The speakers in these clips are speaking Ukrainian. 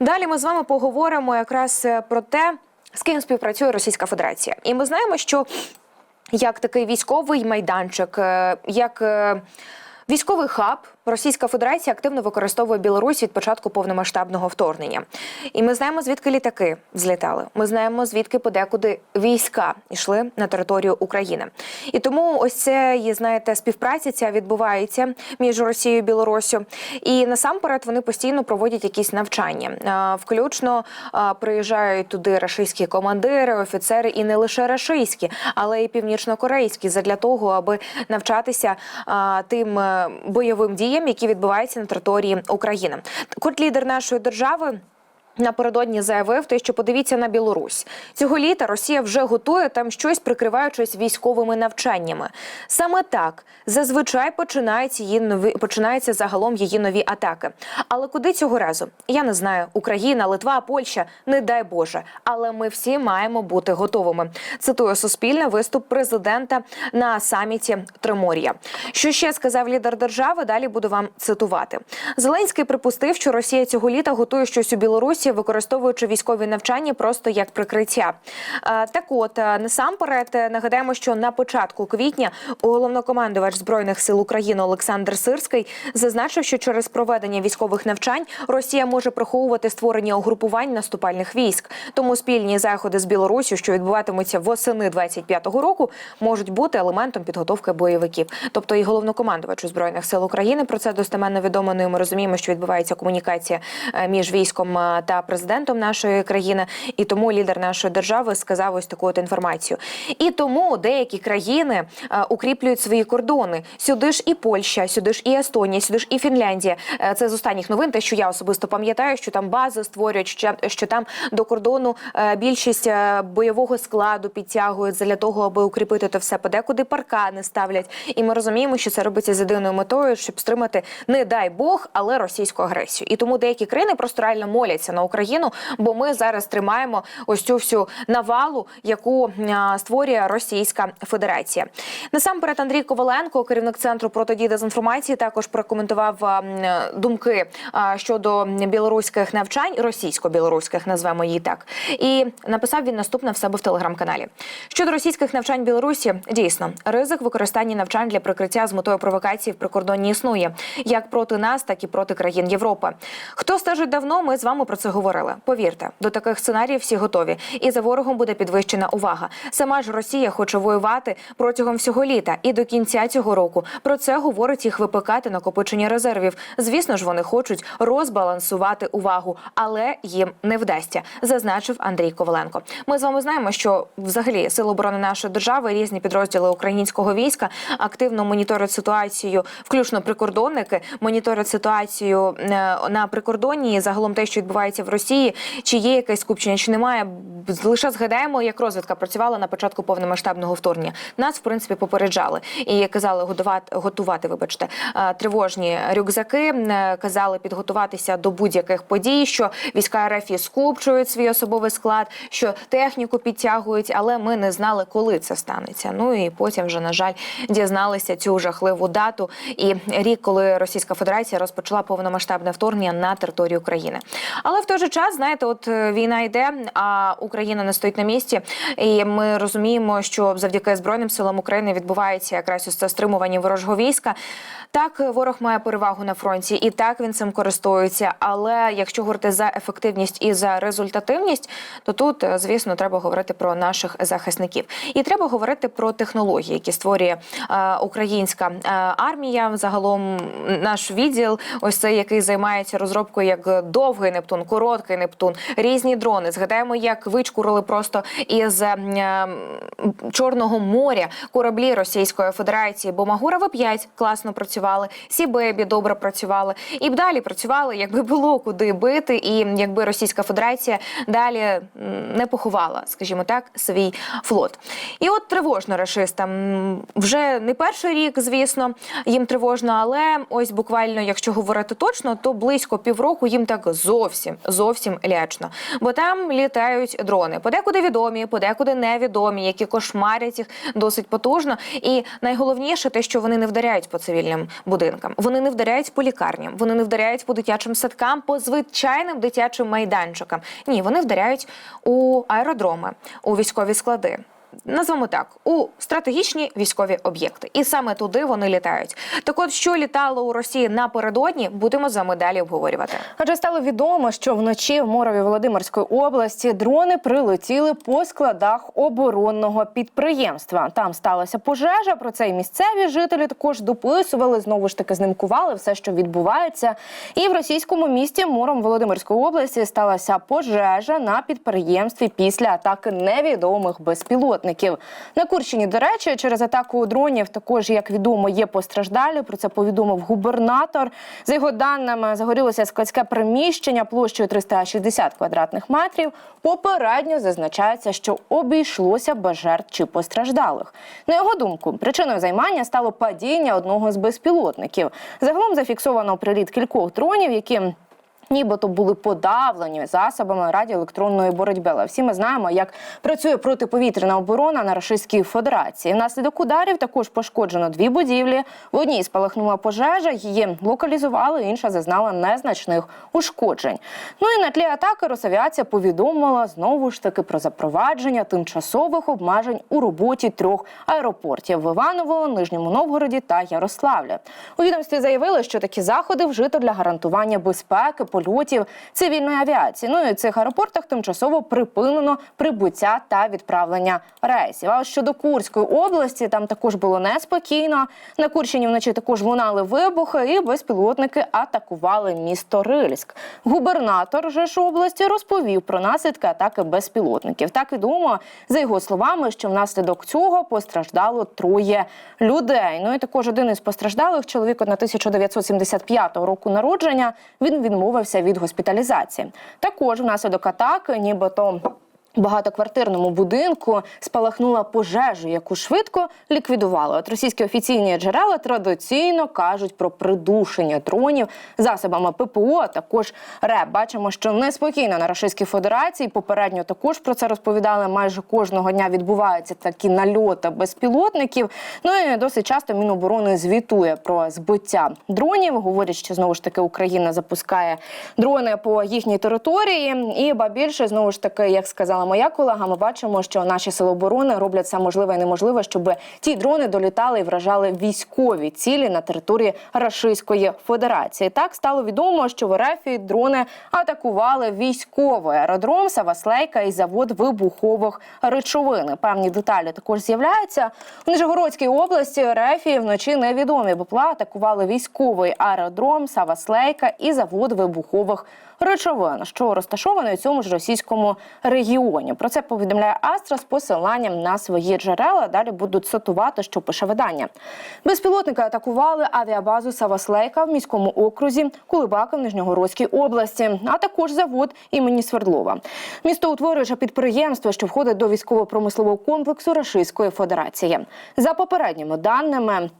Далі ми з вами поговоримо якраз е, про те, з ким співпрацює Російська Федерація. І ми знаємо, що як такий військовий майданчик, е, як е, військовий хаб, Російська Федерація активно використовує Білорусь від початку повномасштабного вторгнення. І ми знаємо, звідки літаки злітали. Ми знаємо, звідки подекуди війська йшли на територію України. І тому ось це є, знаєте, співпраця ця відбувається між Росією і Білоруссю. І насамперед вони постійно проводять якісь навчання. Включно приїжджають туди рашистські командири, офіцери, і не лише рашистські, але й північнокорейські, задля того, аби навчатися тим е, бойовим діям, які відбуваються на території України. Курт лідер нашої держави. Напередодні заявив те, що подивіться на Білорусь цього літа. Росія вже готує там щось, прикриваючись військовими навчаннями. Саме так зазвичай починаються її нові починаються загалом її нові атаки. Але куди цього разу? Я не знаю. Україна, Литва, Польща, не дай Боже. Але ми всі маємо бути готовими. Цитую суспільне виступ президента на саміті Тримор'я. Що ще сказав лідер держави? Далі буду вам цитувати. Зеленський припустив, що Росія цього літа готує щось у Білорусі, використовуючи військові навчання просто як прикриття. Е, Так, от е, насамперед е, нагадаємо, що на початку квітня головнокомандувач збройних сил України Олександр Сирський зазначив, що через проведення військових навчань Росія може приховувати створення угрупувань наступальних військ. Тому спільні заходи з Білорусі, що відбуватимуться восени 25-го року, можуть бути елементом підготовки бойовиків. Тобто і головнокомандувач збройних сил України про це достеменно відомо. Ну ми розуміємо, що відбувається комунікація між військом е, президентом нашої країни, і тому лідер нашої держави сказав ось таку от інформацію. І тому деякі країни е, укріплюють свої кордони. Сюди ж і Польща, сюди ж і Естонія, сюди ж і Фінляндія. Е, Це з останніх новин. Те, що я особисто пам'ятаю, що там бази створюють, що, що там до кордону е, більшість бойового складу підтягують для того, аби укріпити то все. Подекуди паркани ставлять. І ми розуміємо, що це робиться з єдиною метою, щоб стримати, не дай Бог, але російську агресію. І тому деякі країни просто реально моляться на Україну, бо ми зараз тримаємо ось цю всю навалу, яку створює Російська Федерація. Насамперед, Андрій Коваленко, керівник центру протидії дезінформації, також прокоментував думки щодо білоруських навчань, російсько-білоруських, назвемо її так. І написав він наступне в себе в телеграм-каналі. Щодо російських навчань Білорусі, дійсно ризик використання навчань для прикриття з метою провокації в прикордонні існує як проти нас, так і проти країн Європи. Хто стежить давно, ми з вами про це говорили. Повірте, до таких сценаріїв всі готові, і за ворогом буде підвищена увага. Сама ж Росія хоче воювати протягом всього літа і до кінця цього року. Про це говорить їх ВПК та накопичення резервів. Звісно ж, вони хочуть розбалансувати увагу, але їм не вдасться, зазначив Андрій Коваленко. Ми з вами знаємо, що взагалі сили оборони нашої держави різні підрозділи українського війська активно моніторять ситуацію, включно прикордонники, моніторять ситуацію е, на прикордонні. Загалом те, що відбувається в Росії, чи є якесь скупчення, чи немає. Лише згадаємо, як розвідка працювала на початку повномасштабного вторгнення. Нас в принципі попереджали і казали готувати, готувати, вибачте, е, тривожні рюкзаки. е, Казали підготуватися до будь-яких подій, що війська РФ скупчують свій особовий склад, що техніку підтягують, але ми не знали, коли це станеться. Ну і потім вже на жаль дізналися цю жахливу дату і рік, коли Російська Федерація розпочала повномасштабне вторгнення на територію України. Але в той же час, знаєте, от е, війна йде, а Україна не стоїть на місці. І ми розуміємо, що завдяки збройним силам України відбувається якраз ось це стримування ворожого війська. Так, ворог має перевагу на фронті, і так він цим користується. Але якщо говорити за ефективність і за результативність, то тут, е, звісно, треба говорити про наших захисників. І треба говорити про технології, які створює е, українська е, армія. Загалом наш відділ, ось цей, який займається розробкою як довгий Нептун, короткий Нептун, різні дрони. Згадаємо, як вичкурили просто із е, Чорного моря кораблі Російської Федерації, бо Магура В5 класно працювали, Сібебі добре працювали, і б далі працювали, якби було куди бити, і якби Російська Федерація далі не поховала, скажімо так, свій флот. І от тривожно рашистам вже не перший рік, звісно, їм тривожно, але ось буквально, якщо говорити точно, то близько півроку їм так зовсім зовсім лячно, бо там літають дрони. Подекуди відомі, подекуди невідомі, які кошмарять їх досить потужно. І найголовніше те, що вони не вдаряють по цивільним будинкам, вони не вдаряють по лікарням, вони не вдаряють по дитячим садкам, по звичайним дитячим майданчикам. Ні, вони вдаряють у аеродроми, у військові склади. Назвемо так у стратегічні військові об'єкти, і саме туди вони літають. Так, от що літало у Росії напередодні, будемо з вами далі обговорювати. Адже стало відомо, що вночі в Морові Володимирської області дрони прилетіли по складах оборонного підприємства. Там сталася пожежа. Про це і місцеві жителі також дописували. Знову ж таки знимкували все, що відбувається. І в російському місті Мором Володимирської області сталася пожежа на підприємстві після атаки невідомих безпілотників. На Курщині, до речі, через атаку дронів також, як відомо, є постраждалі. Про це повідомив губернатор. За його даними, загорілося складське приміщення площею 360 квадратних метрів. Попередньо зазначається, що обійшлося без жертв чи постраждалих. На його думку, причиною займання стало падіння одного з безпілотників. Загалом зафіксовано приліт кількох дронів, які Нібито були подавлені засобами радіоелектронної боротьби. Але всі ми знаємо, як працює протиповітряна оборона на Російській Федерації. Внаслідок ударів також пошкоджено дві будівлі. В одній спалахнула пожежа, її локалізували, інша зазнала незначних ушкоджень. Ну і на тлі атаки Росавіація повідомила знову ж таки про запровадження тимчасових обмежень у роботі трьох аеропортів в Іваново, Нижньому Новгороді та Ярославлі. У відомстві заявили, що такі заходи вжито для гарантування безпеки польотів цивільної авіації. Ну і в цих аеропортах тимчасово припинено прибуття та відправлення рейсів. А щодо Курської області, там також було неспокійно. На Курщині вночі також лунали вибухи, і безпілотники атакували місто Рильськ. Губернатор же ж області розповів про наслідки атаки безпілотників. Так відомо за його словами, що внаслідок цього постраждало троє людей. Ну і також один із постраждалих чоловік на 1975 року народження. Він відмовився від госпіталізації. Також внаслідок атаки, нібито. Багатоквартирному будинку спалахнула пожежа, яку швидко ліквідували. От російські офіційні джерела традиційно кажуть про придушення дронів засобами ППО. Також РЕБ. Бачимо, що неспокійно на Російській Федерації. Попередньо також про це розповідали. Майже кожного дня відбуваються такі нальоти безпілотників. Ну і досить часто Міноборони звітує про збиття дронів. Говорять, що знову ж таки Україна запускає дрони по їхній території. І ба більше знову ж таки, як сказала моя колега, ми бачимо, що наші сили оборони роблять все можливе і неможливе, щоб ті дрони долітали і вражали військові цілі на території Рашистської Федерації. Так стало відомо, що в РФ дрони атакували військовий аеродром Саваслейка і завод вибухових речовин. Певні деталі також з'являються в Нижегородській області. РФ вночі невідомі БПЛА атакували військовий аеродром Саваслейка і завод вибухових речовин, що розташований у цьому ж російському регіоні. Про це повідомляє Астра з посиланням на свої джерела. Далі будуть цитувати, що пише видання. Безпілотники атакували авіабазу Саваслейка в міському окрузі Кулибака в Нижньогородській області, а також завод імені Свердлова. Місто утворююче підприємство, що входить до військово-промислового комплексу Російської Федерації. За попередніми даними.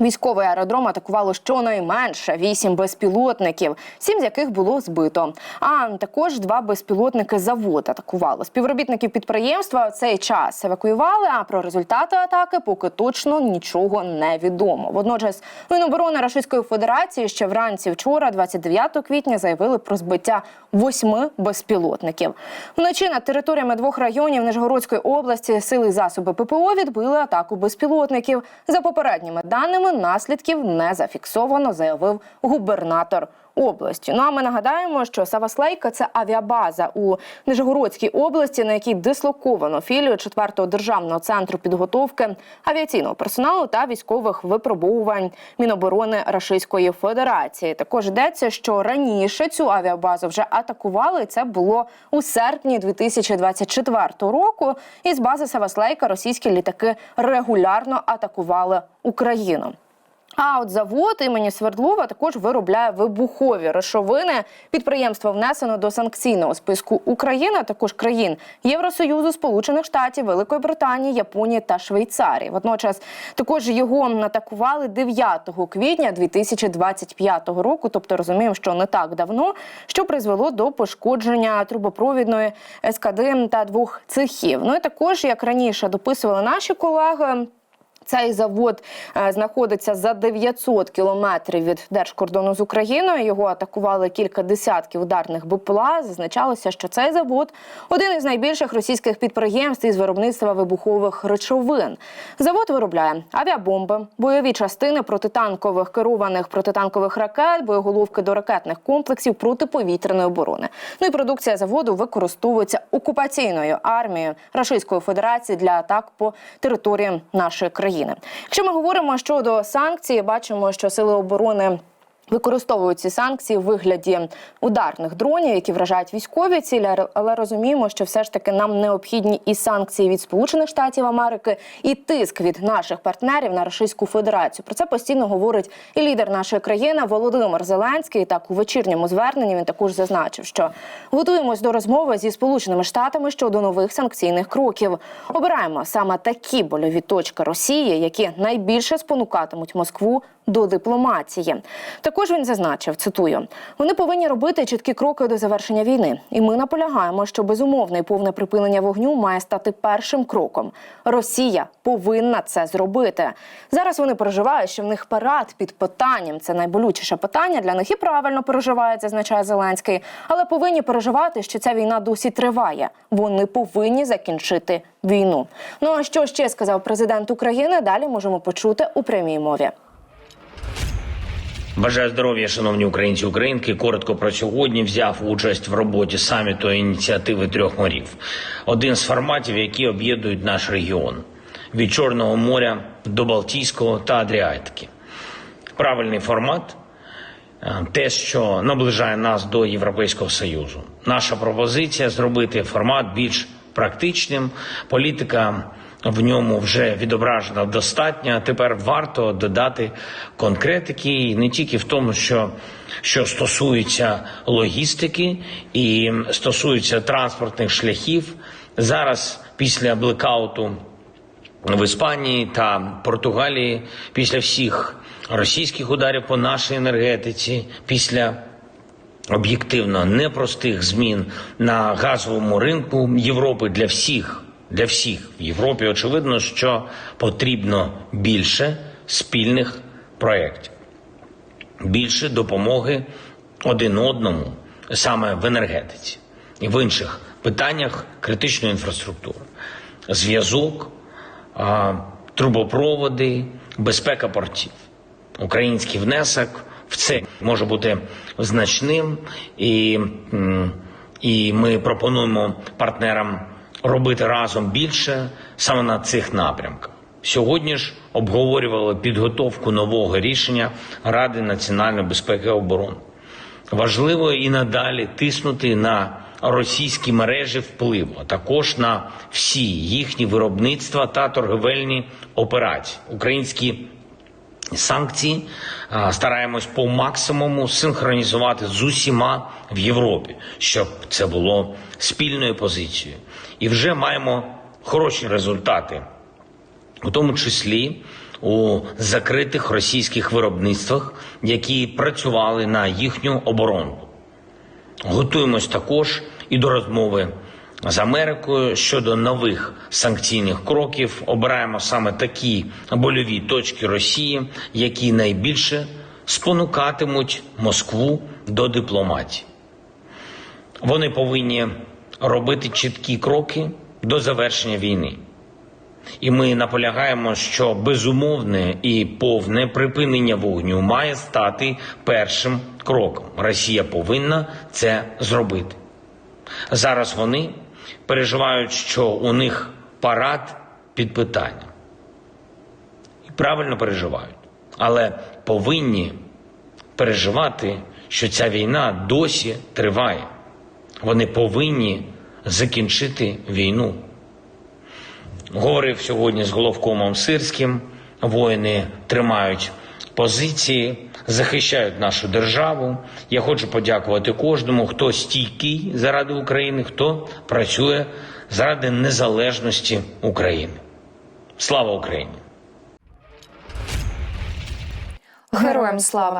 Військовий аеродром атакувало щонайменше вісім безпілотників, сім з яких було збито. А також два безпілотники завод атакувало. Співробітників підприємства в цей час евакуювали. А про результати атаки поки точно нічого не відомо. Водночас Міноборони Російської Федерації ще вранці вчора, 29 квітня, заявили про збиття восьми безпілотників. Вночі над територіями двох районів Нижгородської області сили засоби ППО відбили атаку безпілотників. За попередніми даними наслідків не зафіксовано, заявив губернатор області. Ну а ми нагадаємо, що Саваслейка це авіабаза у Нижегородській області, на якій дислоковано філію 4-го державного центру підготовки авіаційного персоналу та військових випробовувань Міноборони Російської Федерації. Також йдеться, що раніше цю авіабазу вже атакували. і Це було у серпні 2024 року. Із бази Саваслейка російські літаки регулярно атакували Україну. А от завод імені Свердлова також виробляє вибухові речовини. Підприємство внесено до санкційного списку України, а також країн Євросоюзу, Сполучених Штатів, Великої Британії, Японії та Швейцарії. Водночас також його атакували 9 квітня 2025 року. Тобто розуміємо, що не так давно, що призвело до пошкодження трубопровідної ескади та двох цехів. Ну і також, як раніше дописували наші колеги. Цей завод е, знаходиться за 900 кілометрів від держкордону з Україною. Його атакували кілька десятків ударних БПЛА. Зазначалося, що цей завод один із найбільших російських підприємств із виробництва вибухових речовин. Завод виробляє авіабомби, бойові частини протитанкових керованих протитанкових ракет, боєголовки до ракетних комплексів протиповітряної оборони. Ну і продукція заводу використовується окупаційною армією Російської Федерації для атак по території нашої країни. Якщо ми говоримо щодо санкцій, бачимо, що сили оборони. Використовують ці санкції в вигляді ударних дронів, які вражають військові цілі, але розуміємо, що все ж таки нам необхідні і санкції від Сполучених Штатів Америки, і тиск від наших партнерів на Російську Федерацію. Про це постійно говорить і лідер нашої країни Володимир Зеленський. Так у вечірньому зверненні він також зазначив, що готуємось до розмови зі Сполученими Штатами щодо нових санкційних кроків. Обираємо саме такі больові точки Росії, які найбільше спонукатимуть Москву до дипломатії. Також він зазначив, цитую: вони повинні робити чіткі кроки до завершення війни, і ми наполягаємо, що безумовне і повне припинення вогню має стати першим кроком. Росія повинна це зробити. Зараз вони переживають, що в них парад під питанням. Це найболючіше питання для них і правильно переживають, зазначає Зеленський. Але повинні переживати, що ця війна досі триває. Вони повинні закінчити війну. Ну а що ще сказав президент України? Далі можемо почути у прямій мові. Бажаю здоров'я, шановні українці українки. Коротко про сьогодні взяв участь в роботі саміту ініціативи трьох морів. Один з форматів, які об'єднують наш регіон від Чорного моря до Балтійського та Адріатики. Правильний формат е, те, що наближає нас до Європейського союзу. Наша пропозиція зробити формат більш практичним. Політика в ньому вже відображена достатньо. Тепер варто додати конкретики не тільки в тому, що, що стосується логістики і стосується транспортних шляхів. Зараз після блекауту в Іспанії та Португалії, після всіх російських ударів по нашій енергетиці, після об'єктивно непростих змін на газовому ринку Європи для всіх, для всіх в Європі очевидно, що потрібно більше спільних проєктів, більше допомоги один одному саме в енергетиці і в інших питаннях критичної інфраструктури, зв'язок, трубопроводи, безпека портів. Український внесок в це може бути значним, і, і ми пропонуємо партнерам робити разом більше саме на цих напрямках. Сьогодні ж обговорювали підготовку нового рішення Ради національної безпеки і оборони. Важливо і надалі тиснути на російські мережі впливу, а також на всі їхні виробництва та торговельні операції. Українські санкції стараємось по максимуму синхронізувати з усіма в Європі, щоб це було спільною позицією. І вже маємо хороші результати, у тому числі у закритих російських виробництвах, які працювали на їхню оборону. Готуємось також і до розмови з Америкою щодо нових санкційних кроків. Обираємо саме такі больові точки Росії, які найбільше спонукатимуть Москву до дипломатії. Вони повинні робити чіткі кроки до завершення війни. І ми наполягаємо, що безумовне і повне припинення вогню має стати першим кроком. Росія повинна це зробити. Зараз вони переживають, що у них парад під питанням. І правильно переживають, але повинні переживати, що ця війна досі триває. Вони повинні закінчити війну. Говорив сьогодні з головкомом Сирським. Воїни тримають позиції захищають нашу державу. Я хочу подякувати кожному, хто стійкий заради України, хто працює заради незалежності України. Слава Україні! Героям слава!